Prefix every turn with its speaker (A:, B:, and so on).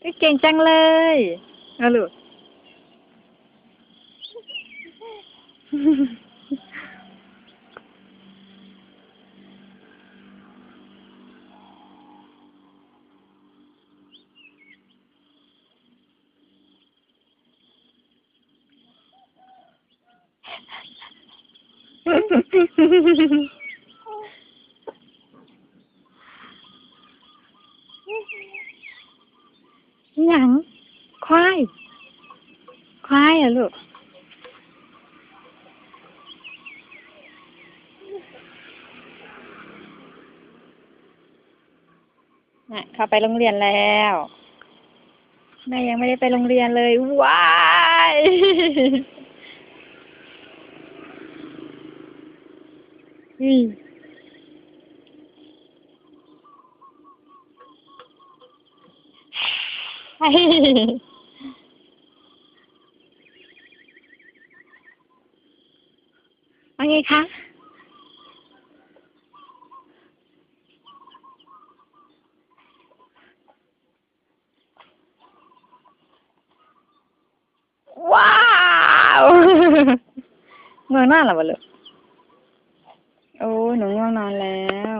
A: เอ้ยเก่งจังเลยเอาลูก หยังควาย ควายเหรอลูก น่ะ เข้าไปโรงเรียนแล้วแม่ยังไม่ได้ไปโรงเรียนเลย ว้ายอืม ว่าไงคะว้าวเมืองน่านเหรอวะลูกโอ้หนูง่วงนอนแล้ว